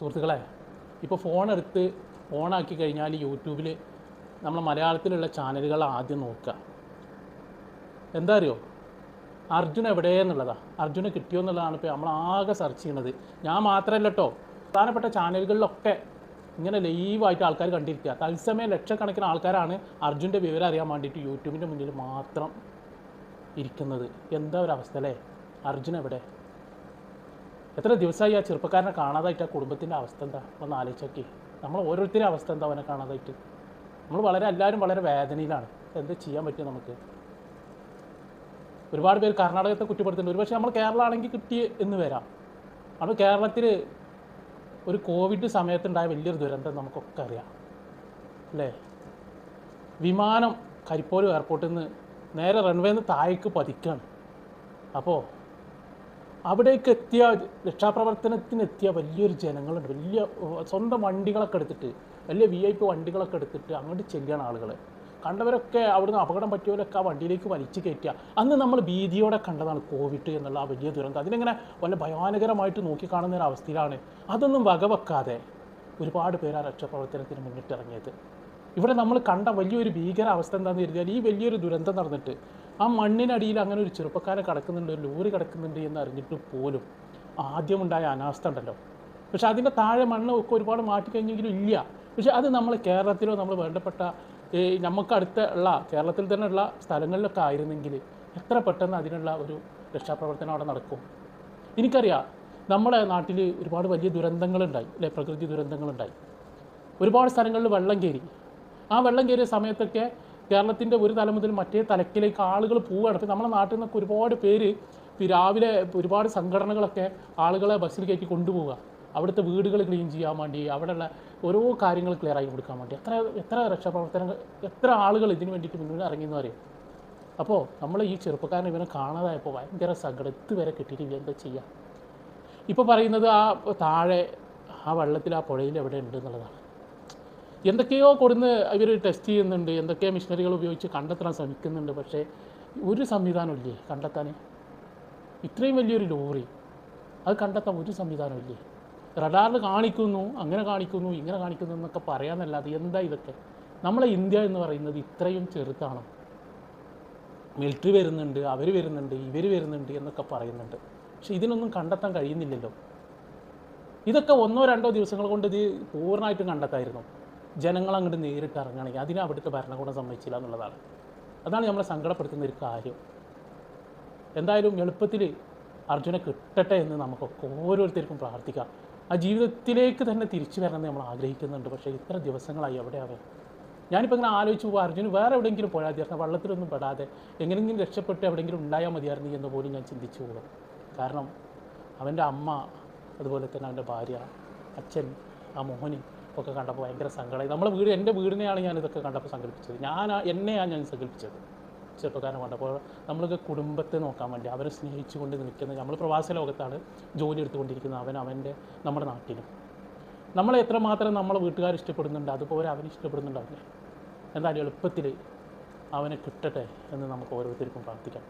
സുഹൃത്തുക്കളെ ഇപ്പോൾ ഫോൺ എടുത്ത് ഓണാക്കി കഴിഞ്ഞാൽ യൂട്യൂബിൽ നമ്മൾ മലയാളത്തിലുള്ള ചാനലുകൾ ആദ്യം നോക്കുക. എന്താ അറിയോ? അർജുൻ എവിടെയെന്നുള്ളതാണ് അർജുന കിട്ടിയോ എന്നുള്ളതാണ് ഇപ്പോൾ നമ്മൾ ആകെ സെർച്ച് ചെയ്യുന്നത്. ഞാൻ മാത്രമല്ല കേട്ടോ പ്രധാനപ്പെട്ട ചാനലുകളിലൊക്കെ ഇങ്ങനെ ലൈവായിട്ട് ആൾക്കാർ കണ്ടിരിക്കുക. തത്സമയം ലക്ഷക്കണക്കിന് ആൾക്കാരാണ് അർജുന്റെ വിവരം അറിയാൻ വേണ്ടിയിട്ട് യൂട്യൂബിന്റെ മുന്നിൽ മാത്രം ഇരിക്കുന്നത്. എന്താ ഒരു അല്ലേ? അർജുൻ എവിടെ? എത്ര ദിവസമായി ആ ചെറുപ്പക്കാരനെ കാണാതായിട്ട് ആ കുടുംബത്തിന്റെ അവസ്ഥ എന്താ? ഒന്ന് ആലോചിച്ചോക്കി. നമ്മൾ ഓരോരുത്തരും അവസ്ഥ എന്താ അവനെ കാണാതായിട്ട്? നമ്മൾ വളരെ എല്ലാവരും വളരെ വേദനയിലാണ്. എന്ത് ചെയ്യാൻ പറ്റും നമുക്ക്? ഒരുപാട് പേര് കർണാടകത്തെ കുറ്റപ്പെടുത്തുന്നുണ്ട്. ഒരുപക്ഷെ നമ്മൾ കേരളം ആണെങ്കിൽ കിട്ടി എന്ന് വരാം. അപ്പോൾ കേരളത്തിൽ ഒരു കോവിഡ് സമയത്തുണ്ടായ വലിയൊരു ദുരന്തം നമുക്കൊക്കെ അറിയാം. അല്ലേ? വിമാനം കരിപ്പോലും എയർപോർട്ടിൽ നിന്ന് നേരെ റൺവേന്ന് താഴേക്ക് പതിക്കാണ്. അപ്പോൾ അവിടേക്ക് എത്തിയ രക്ഷാപ്രവർത്തനത്തിന് എത്തിയ വലിയൊരു ജനങ്ങളുണ്ട്. വലിയ സ്വന്തം വണ്ടികളൊക്കെ എടുത്തിട്ട് വലിയ വി ഐ പി വണ്ടികളൊക്കെ എടുത്തിട്ട് അങ്ങോട്ട് ചെല്ലുകയാണ് ആളുകൾ കണ്ടവരൊക്കെ അവിടുന്ന് അപകടം പറ്റിയവരൊക്കെ ആ വണ്ടിയിലേക്ക് വലിച്ചു കയറ്റുക. അന്ന് നമ്മൾ ഭീതിയോടെ കണ്ടതാണ് കോവിഡ് എന്നുള്ള ആ വലിയ ദുരന്തം. അതിനെങ്ങനെ വല്ല ഭയാനകരമായിട്ട് നോക്കിക്കാണുന്ന ഒരു അവസ്ഥയിലാണ്. അതൊന്നും വകവെക്കാതെ ഒരുപാട് പേര് ആ രക്ഷാപ്രവർത്തനത്തിന് മുന്നിട്ടിറങ്ങിയത്. ഇവിടെ നമ്മൾ കണ്ട വലിയൊരു ഭീകര അവസ്ഥ എന്താണെന്ന് കരുതിയാൽ ഈ വലിയൊരു ദുരന്തം നടന്നിട്ട് ആ മണ്ണിനടിയിൽ അങ്ങനെ ഒരു ചെറുപ്പക്കാരൻ കിടക്കുന്നുണ്ട് ഒരു ലോറി കിടക്കുന്നുണ്ട് എന്ന് അറിഞ്ഞിട്ട് പോലും ആദ്യമുണ്ടായ അനാസ്ഥ ഉണ്ടല്ലോ. പക്ഷെ അതിന്റെ താഴെ മണ്ണ് ഒക്കെ ഒരുപാട് മാറ്റിക്കഴിഞ്ഞെങ്കിലും ഇല്ല. പക്ഷെ അത് നമ്മൾ കേരളത്തിലോ നമ്മൾ വേണ്ടപ്പെട്ട ഈ നമുക്ക് അടുത്ത ഉള്ള കേരളത്തിൽ തന്നെ ഉള്ള സ്ഥലങ്ങളിലൊക്കെ ആയിരുന്നെങ്കിൽ എത്ര പെട്ടെന്ന് അതിനുള്ള ഒരു രക്ഷാപ്രവർത്തനം അവിടെ നടക്കും. എനിക്കറിയാം നമ്മുടെ നാട്ടിൽ ഒരുപാട് വലിയ ദുരന്തങ്ങളുണ്ടായി അല്ലെ? പ്രകൃതി ദുരന്തങ്ങളുണ്ടായി. ഒരുപാട് സ്ഥലങ്ങളിൽ വെള്ളം കയറി. ആ വെള്ളം കയറിയ സമയത്തൊക്കെ കേരളത്തിന്റെ ഒരു തല മുതൽ മറ്റേ തലക്കിലേക്ക് ആളുകൾ പോവുകയാണ് ഇപ്പോൾ നമ്മുടെ നാട്ടിൽ നിന്നൊക്കെ ഒരുപാട് പേര് രാവിലെ ഒരുപാട് സംഘടനകളൊക്കെ ആളുകളെ ബസ്സിൽ കയറ്റി കൊണ്ടുപോവുക. അവിടുത്തെ വീടുകൾ ക്ലീൻ ചെയ്യാൻ വേണ്ടി അവിടെയുള്ള ഓരോ കാര്യങ്ങൾ ക്ലിയർ ആക്കി കൊടുക്കാൻ വേണ്ടി. എത്ര എത്ര രക്ഷാപ്രവർത്തനങ്ങൾ എത്ര ആളുകൾ ഇതിന് വേണ്ടിയിട്ട് മുന്നിൽ ഇറങ്ങിയെന്ന് പറയും അപ്പോൾ നമ്മൾ ഈ ചെറുപ്പക്കാരൻ ഇവനെ കാണാതായപ്പോൾ ഭയങ്കര സങ്കടത്ത് വരെ കിട്ടിയിട്ടില്ല എന്താ ചെയ്യുക ഇപ്പോൾ പറയുന്നത് ആ താഴെ ആ വെള്ളത്തിൽ ആ പുഴയിൽ എവിടെ ഉണ്ട് എന്നുള്ളതാണ്. എന്തൊക്കെയോ കൊടുന്ന് ഇവർ ടെസ്റ്റ് ചെയ്യുന്നുണ്ട്. എന്തൊക്കെയോ മിഷനറികൾ ഉപയോഗിച്ച് കണ്ടെത്താൻ ശ്രമിക്കുന്നുണ്ട്. പക്ഷേ ഒരു സംവിധാനമില്ലേ കണ്ടെത്താൻ? ഇത്രയും വലിയൊരു ലോറി അത് കണ്ടെത്താൻ ഒരു സംവിധാനമില്ലേ റഡാറിൽ കാണിക്കുന്നു അങ്ങനെ കാണിക്കുന്നു ഇങ്ങനെ കാണിക്കുന്നു എന്നൊക്കെ പറയാമെന്നല്ലാതെ എന്താ ഇതൊക്കെ? നമ്മളെ ഇന്ത്യ എന്ന് പറയുന്നത് ഇത്രയും ചെറുതാണോ? മിലിറ്ററി വരുന്നുണ്ട് അവർ വരുന്നുണ്ട് ഇവർ വരുന്നുണ്ട് എന്നൊക്കെ പറയുന്നുണ്ട്. പക്ഷെ ഇതിനൊന്നും കണ്ടെത്താൻ കഴിയുന്നില്ലല്ലോ. ഇതൊക്കെ ഒന്നോ രണ്ടോ ദിവസങ്ങൾ കൊണ്ട് ഇത് പൂർണമായിട്ടും കണ്ടെത്തായിരുന്നു. ജനങ്ങൾ അങ്ങോട്ട് നേരിട്ട് ഇറങ്ങുകയാണെങ്കിൽ അതിനെ അവിടുത്തെ ഭരണകൂടം സമ്മതിച്ചില്ല എന്നുള്ളതാണ്. അതാണ് നമ്മളെ സങ്കടപ്പെടുത്തുന്ന ഒരു കാര്യം. എന്തായാലും എളുപ്പത്തിൽ അർജുനെ കിട്ടട്ടെ എന്ന് നമുക്കൊക്കെ ഓരോരുത്തർക്കും പ്രാർത്ഥിക്കാം. ആ ജീവിതത്തിലേക്ക് തന്നെ തിരിച്ചു വരണമെന്ന് നമ്മൾ ആഗ്രഹിക്കുന്നുണ്ട്. പക്ഷേ ഇത്ര ദിവസങ്ങളായി എവിടെയാവേ ഞാനിപ്പോൾ ഇങ്ങനെ ആലോചിച്ച് പോകുക അർജുന് വേറെ എവിടെയെങ്കിലും പോയാൽ മതിയായിരുന്നു വള്ളത്തിലൊന്നും പെടാതെ എങ്ങനെയെങ്കിലും രക്ഷപ്പെട്ട് എവിടെയെങ്കിലും ഉണ്ടായാൽ മതിയായിരുന്നു എന്ന് പോലും ഞാൻ ചിന്തിച്ചു പോകും. കാരണം അവന്റെ അമ്മ അതുപോലെ തന്നെ അവന്റെ ഭാര്യ അച്ഛൻ ആ മോഹനി ഒക്കെ കണ്ടപ്പോൾ ഭയങ്കര സങ്കടമായി. നമ്മളെ വീട് എന്റെ വീടിനെയാണ് ഞാൻ ഇതൊക്കെ കണ്ടപ്പോൾ സങ്കല്പിച്ചത്. ഞാൻ എന്നെയാണ് ഞാൻ സങ്കല്പിച്ചത് ചെറുപ്പക്കാരനെ കണ്ടപ്പോൾ. നമ്മളൊക്കെ കുടുംബത്തെ നോക്കാൻ വേണ്ടി അവരെ സ്നേഹിച്ചുകൊണ്ട് നിൽക്കുന്ന നമ്മൾ പ്രവാസ ലോകത്താണ് ജോലി എടുത്തുകൊണ്ടിരിക്കുന്നത് അവൻ അവന്റെ നമ്മുടെ നാട്ടിലും. നമ്മളെ എത്രമാത്രം നമ്മളെ വീട്ടുകാർ ഇഷ്ടപ്പെടുന്നുണ്ട് അതുപോലെ അവൻ ഇഷ്ടപ്പെടുന്നുണ്ടാവില്ലേ എന്തായാലും എളുപ്പത്തിൽ അവനെ കിട്ടട്ടെ എന്ന് നമുക്ക് ഓരോരുത്തർക്കും പ്രാർത്ഥിക്കാം.